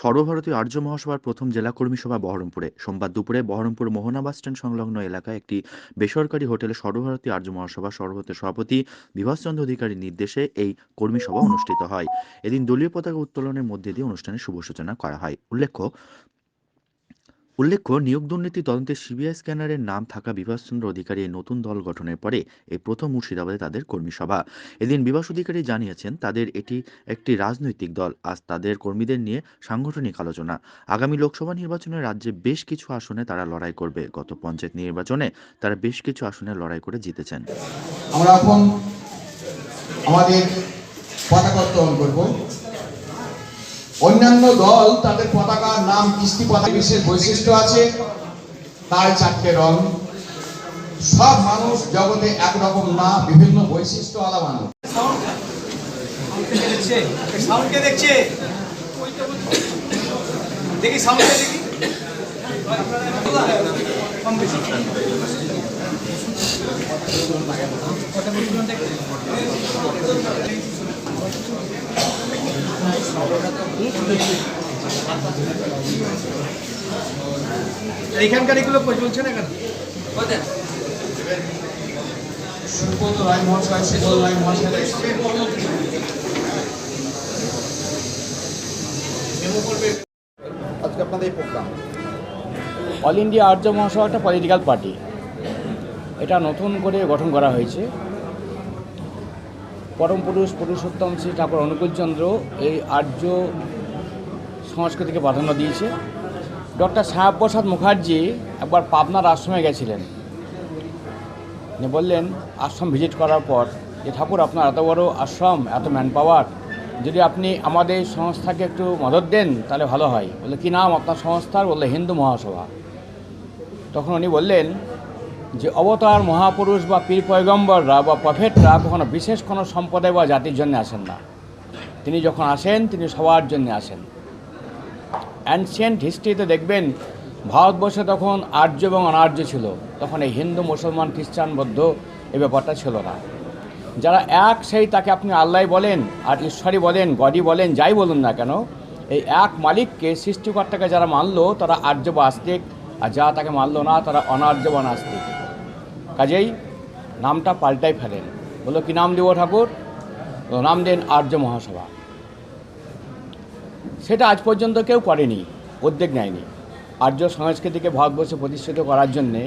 সর্বভারতীয় আর্য মহাসভার প্রথম জেলা কর্মী সভা বহরমপুরে। সোমবার দুপুরে বহরমপুর মোহনা বাস স্ট্যান্ড সংলগ্ন এলাকায় একটি বেসরকারি হোটেলে সর্বভারতীয় আর্য মহাসভা সর্বভারতীয় সভাপতি বিভাসচন্দ্র অধিকারীর নির্দেশে এই কর্মী সভা অনুষ্ঠিত হয়। এদিন দলীয় পতাকা উত্তোলনের মধ্যে দিয়ে অনুষ্ঠানের শুভ সূচনা করা হয়। উল্লেখ্য উল্লেখ্য নিয়োগ দুর্নীতি তদন্তে সিবিআই স্ক্যানারের নাম থাকা বিভাসচন্দ্র অধিকারী নতুন দল গঠনের পরে এই প্রথম মুর্শিদাবাদে তাদের কর্মী সভা। এদিন বিভাস অধিকারী জানিয়েছেন, তাদের এটি একটি রাজনৈতিক দল, আজ তাদের কর্মীদের নিয়ে সাংগঠনিক আলোচনা। আগামী লোকসভা নির্বাচনে রাজ্যে বেশ কিছু আসনে তারা লড়াই করবে। গত পঞ্চায়েত নির্বাচনে তারা বেশ কিছু আসনে লড়াই করে জিতেছেন। আমরা এখন আমাদের পতাকা উত্তোলন করব। অন্যান্য দল, তাদের পতাকার নাম কিস্তি পতাকা বিশেষ বৈশিষ্ট্য আছে। তার চারটে রং। সব মানুষ জগতে একরকম না, বিভিন্ন বৈশিষ্ট্য আলা মানুষ দেখি দেখি। আর এখানকার এগুলো চলছে না কেন আজকে আপনাদের প্রোগ্রাম অল ইন্ডিয়া আর্য মহাসভা একটা পলিটিক্যাল পার্টি এটা নতুন করে গঠন করা হয়েছে। পরম পুরুষ পুরুষোত্তম শ্রী ঠাকুর অনুকূলচন্দ্র এই আর্য সংস্কৃতিকে প্রাধান্য দিয়েছে। ডক্টর শ্যামাপ্রসাদ মুখার্জি একবার পাবনার আশ্রমে গেছিলেন। উনি বললেন, আশ্রম ভিজিট করার পর যে ঠাকুর আপনার এত বড় আশ্রম, এত ম্যান পাওয়ার যদি আপনি আমাদের সংস্থাকে একটু মদত দেন, তাহলে ভালো হয়। বলে, কী নাম আপনার সংস্থার? বললে, হিন্দু মহাসভা। তখন উনি বললেন যে অবতার, মহাপুরুষ বা পীর পয়গম্বররা বা প্রফেটরা কখনো বিশেষ কোনো সম্প্রদায় বা জাতির জন্য আসেন না। তিনি যখন আসেন, তিনি সবার জন্য আসেন। অ্যানশিয়েন্ট হিস্ট্রিতে দেখবেন, ভারতবর্ষে তখন আর্য এবং অনার্য ছিল। তখন এই হিন্দু, মুসলমান, খ্রিস্টান, বৌদ্ধ এ ব্যাপারটা ছিল না। যারা এক, সেই তাকে আপনি আল্লাহ বলেন, আর ঈশ্বরী বলেন গডি বলেন, যাই বলুন না কেন, এই এক মালিককে, সৃষ্টিকর্তাকে যারা মানলো, তারা আর্য বা আস্তিক, আর যারা তাকে মানলো না, তারা অনার্য বা নাস্তিক। কাজেই নামটা পাল্টাই ফেলেন। বলল, কি নাম দেব ঠাকুর? নাম দেন আর্য মহাসভা। সেটা আজ পর্যন্ত কেউ করেনি, উদ্যোগ নেয়নি। আর্য সংস্কৃতিকে ভারতবর্ষে প্রতিষ্ঠিত করার জন্যে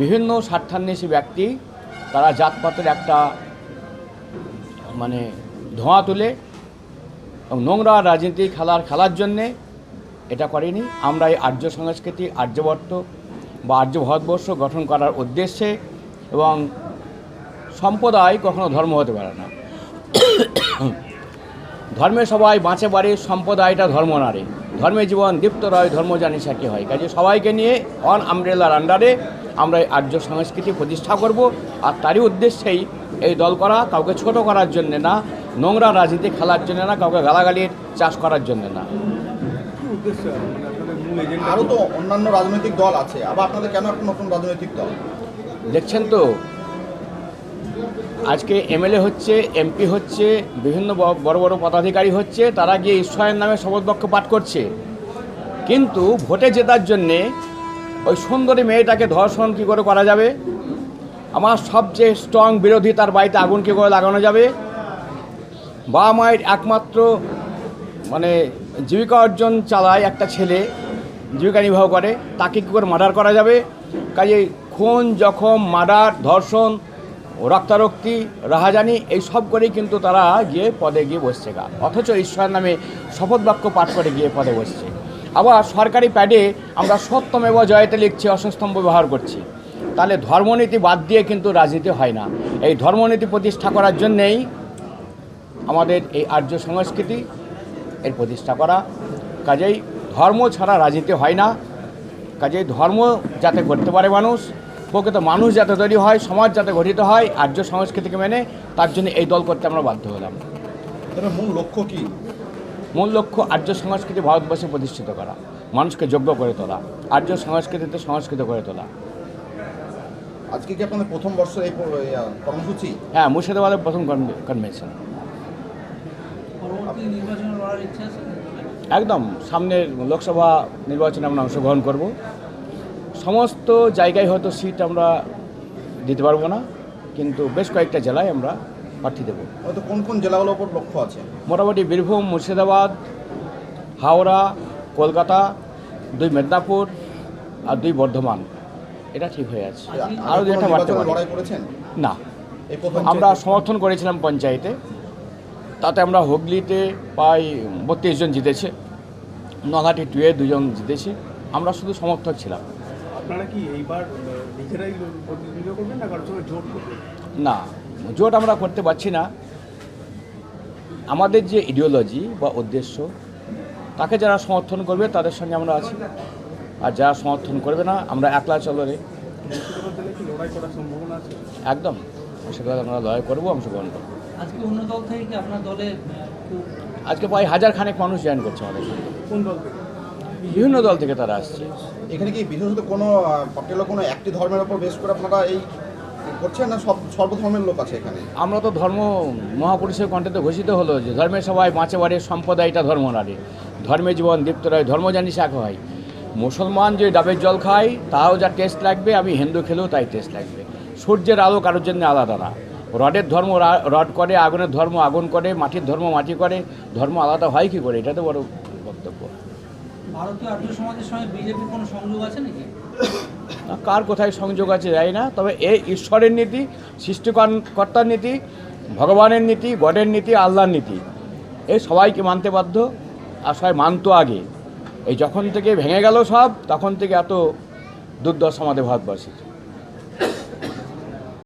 বিভিন্ন স্বার্থান্বেষী ব্যক্তি তারা জাতপাতের একটা মানে ধোঁয়া তুলে এবং নোংরা রাজনীতি খেলার খেলার জন্যে এটা করেনি। আমরা এই আর্য সংস্কৃতি, আর্যবর্ত বা আর্য ভারতবর্ষ গঠন করার উদ্দেশ্যে এবং সম্প্রদায় কখনো ধর্ম হতে পারে না। ধর্মে সবাই বাঁচে বাড়ে, সম্প্রদায়টা ধর্ম নারে। ধর্মে জীবন দীপ্ত রয়, ধর্ম জানি সাকি হয়। কাজে সবাইকে নিয়ে অন আমব্রেলার আন্ডারে আমরা এই আর্য সংস্কৃতি প্রতিষ্ঠা করব আর তারই উদ্দেশ্যেই এই দল করা কাউকে ছোট করার জন্য না, নোংরা রাজনীতি খেলার জন্য না, কাউকে গালাগালির চাষ করার জন্য না। আরও তো অন্যান্য রাজনৈতিক দল আছে আবার আপনাদের কেন একটা নতুন রাজনৈতিক দল? দেখছেন তো আজকে এমএলএ হচ্ছে এমপি হচ্ছে বিভিন্ন বড় বড় পদাধিকারী হচ্ছে তারা গিয়ে ঈশ্বরের নামে শপথ বাক্য পাঠ করছে। কিন্তু ভোটে জেতার জন্যে ওই সুন্দরী মেয়েটাকে ধর্ষণ কী করে করা যাবে? আমার সবচেয়ে স্ট্রং বিরোধী তার বাড়িতে আগুন কী করে লাগানো যাবে? বাবা মায়ের একমাত্র মানে জীবিকা অর্জন চালায় একটা ছেলে জীবিকা নির্বাহ করে, তাকে কী করে মার্ডার করা যাবে? কাজে খুন, জখম মার্ডার ধর্ষণ, রক্তারক্তি, রাহাজানি, এই সব করেই কিন্তু তারা গিয়ে পদে গিয়ে বসছে গা। অথচ ঈশ্বরের নামে শপথ বাক্য পাঠ করে গিয়ে পদে বসছে। আবার সরকারি প্যাডে আমরা সত্যমেব জয়তে লিখছি, অসস্তম্ভ ব্যবহার করছি। তাহলে ধর্মনীতি বাদ দিয়ে কিন্তু রাজনীতি হয় না। এই ধর্মনীতি প্রতিষ্ঠা করার জন্যেই আমাদের এই আর্য সংস্কৃতি এর প্রতিষ্ঠা করা। কাজেই ধর্ম ছাড়া রাজনীতি হয় না। কাজেই ধর্ম যাতে করতে পারে মানুষ প্রকৃত মানুষ যাতে তৈরি হয় সমাজ যাতে গঠিত হয় আর্য সংস্কৃতিকে মেনে তার জন্য এই দল করতে আমরা বাধ্য হলাম। মূল লক্ষ্য কি? মূল লক্ষ্য আর্য সংস্কৃতি ভারতবর্ষে প্রতিষ্ঠিত করা মানুষকে যোগ্য করে তোলা আর্য সংস্কৃতিতে সংস্কৃত করে তোলা। আজকে কি আপনাদের প্রথম বর্ষ এই কর্মসূচি? হ্যাঁ মুর্শিদাবাদের প্রথম কনভেনশন। একদম সামনের লোকসভা নির্বাচনে আমরা অংশগ্রহণ করব। সমস্ত জায়গায় হয়তো সিট আমরা দিতে পারব না কিন্তু বেশ কয়েকটা জেলায় আমরা প্রার্থী দেবো। হয়তো কোন কোন জেলাগুলোর উপর লক্ষ্য আছে? মোটামুটি বীরভূম মুর্শিদাবাদ হাওড়া কলকাতা দুই মেদিনীপুর আর দুই বর্ধমান। এটা ঠিক হয়ে আছে। আরও আগে দুই একটা বাড়তে না আমরা সমর্থন করেছিলাম পঞ্চায়েতে। তাতে আমরা হুগলিতে প্রায় বত্রিশ জন জিতেছে নঘাটি টুয়ে দুজন জিতেছে আমরা শুধু সমর্থক ছিলাম। আপনারা কি এইবার নিজেরাই প্রতিদ্বন্দ্বিতা করবেন না কারোর সঙ্গে জোট করবেন? না জোট আমরা করতে পারছি না। আমাদের যে ইডিওলজি বা উদ্দেশ্য তাকে যারা সমর্থন করবে তাদের সঙ্গে আমরা আছি। আর যারা সমর্থন করবে না আমরা একলা চলরে একদম সেটা আমরা লড়াই করব অংশগ্রহণ করব। আজকে অন্য দল থেকে কি আপনার দলে আজকে প্রায় হাজার খানেক মানুষ জয়েন করছে আমাদের সঙ্গে কোন দল থেকে? বিভিন্ন দল থেকে তারা আসছে। এখানে কি বিশেষত কোনো পার্টিকুলার কোনো একটি ধর্মের উপর বেশ করে আপনারা এই করছেন না সব সর্বধর্মের লোক আছে এখানে? আমরা তো ধর্ম মহাপুরুষের কণ্ঠে ঘোষিত হলো যে ধর্মের সবাই মাছে বাড়ে সম্প্রদায়টা ধর্ম নারে ধর্মে জীবন দীপ্ত রয় ধর্ম জানি শাক হয়। মুসলমান যে ডাবের জল খায় তাও যা টেস্ট লাগবে আমি হিন্দু খেলেও তাই টেস্ট লাগবে। সূর্যের আলো কারোর জন্য আলাদা না। রডের ধর্ম রড করে আগুনের ধর্ম আগুন করে মাটির ধর্ম মাটি করে ধর্ম আলাদা হয় কি করে? এটা তো বড় বক্তব্য। ভারতীয় আর্য সমাজের সঙ্গে বিজেপির কোনো সংযোগ আছে নাকি? কার কোথায় সংযোগ আছে যাই না তবে এই ঈশ্বরের নীতি সৃষ্টিকর্তার নীতি ভগবানের নীতি গডের নীতি আল্লাহর নীতি এই সবাইকে মানতে বাধ্য আর সবাই মানতো আগে। এই যখন থেকে ভেঙে গেল সব তখন থেকে এত দুর্দশা আমাদের ভারতবর্ষের